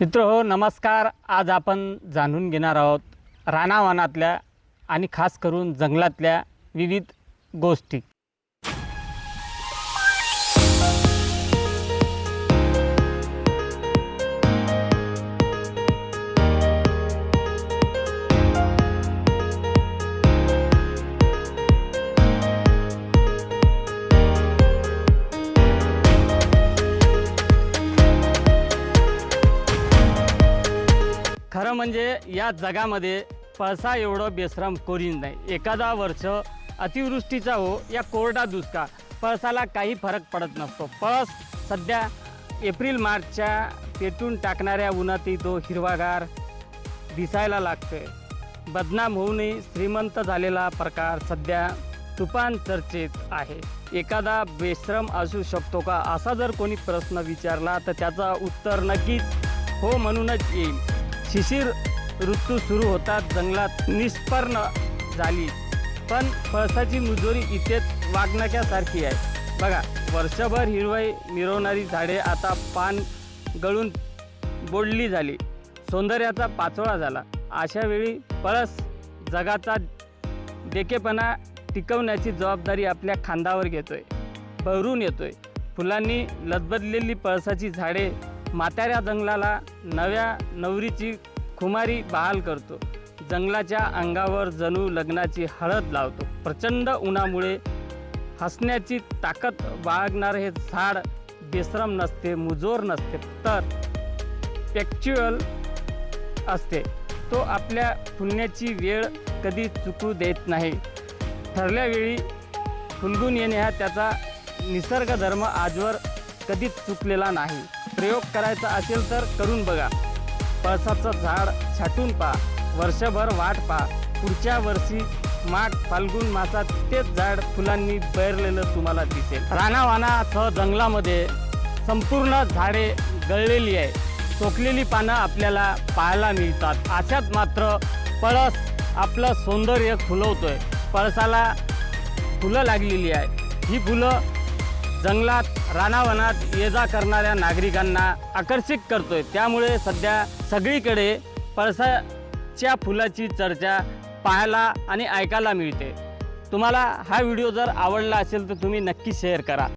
मित्र हो नमस्कार. आज आपण जाणून घेणार आहोत रानावनातल्या आणि खास करून जंगलातल्या विविध गोष्टी. खरं म्हणजे या जगामध्ये पळसा एवढं बेश्रम कोरीन नाही. एखादा वर्ष अतिवृष्टीचा हो या कोरडा दुष्काळ पळसाला काही फरक पडत नसतो. पळस सध्या एप्रिल मार्चच्या पेटून टाकणाऱ्या उन्हातही तो हिरवागार दिसायला लागतोय. बदनाम होऊनही श्रीमंत झालेला प्रकार सध्या तुफान चर्चेत आहे. एखादा बेश्रम असू शकतो का? असा जर कोणी प्रश्न विचारला तर त्याचा उत्तर नक्कीच हो म्हणूनच येईल. शिशिर ऋतू सुरू होतात जंगलात निष्पर्ण झाली. पण फळसाची मुजोरी इथेच वागण्याच्यासारखी आहे. बघा वर्षभर हिरवाई मिरवणारी झाडे आता पान गळून बोडली झाली. सौंदर्याचा पाचोळा झाला. अशा वेळी पळस जगाचा देखेपणा टिकवण्याची जबाबदारी आपल्या खांदावर घेतोय. बहरून येतोय. फुलांनी लदबदलेली पळसाची झाडे म्हाताऱ्या जंगलाला नव्या नवरीची खुमारी बहाल करतो. जंगलाच्या अंगावर जणू लग्नाची हळद लावतो. प्रचंड उन्हामुळे हसण्याची ताकद बाळगणारे हे झाड बेश्रम नसते मुजोर नसते तर पॅक्च्युअल असते. तो आपल्या फुलण्याची वेळ कधी चुकू देत नाही. ठरल्या वेळी फुलगून येणे हा त्याचा निसर्गधर्म आजवर कधीच चुकलेला नाही. प्रयोग करायचा असेल तर करून बघा. पळसाचं झाड छाटून पहा. वर्षभर वाट पहा. पुढच्या वर्षी माठ फाल्गुन मासात तेच झाड फुलांनी बहरलेलं तुम्हाला दिसेल. रानावानासह जंगलामध्ये संपूर्ण झाडे गळलेली आहे सोकलेली पानं आपल्याला पाहायला मिळतात. अशात मात्र पळस आपलं सौंदर्य खुलवतोय पळसाला फुलं लागलेली आहे ही फुलं जंगलात रानावनात ये जा करणाऱ्या नागरिकांना आकर्षित करतोय. त्यामुळे सध्या सगळीकडे पळसाच्या फुलाची चर्चा पाहायला आणि ऐकायला मिळते. तुम्हाला हा व्हिडिओ जर आवडला असेल तर तुम्ही नक्की शेअर करा.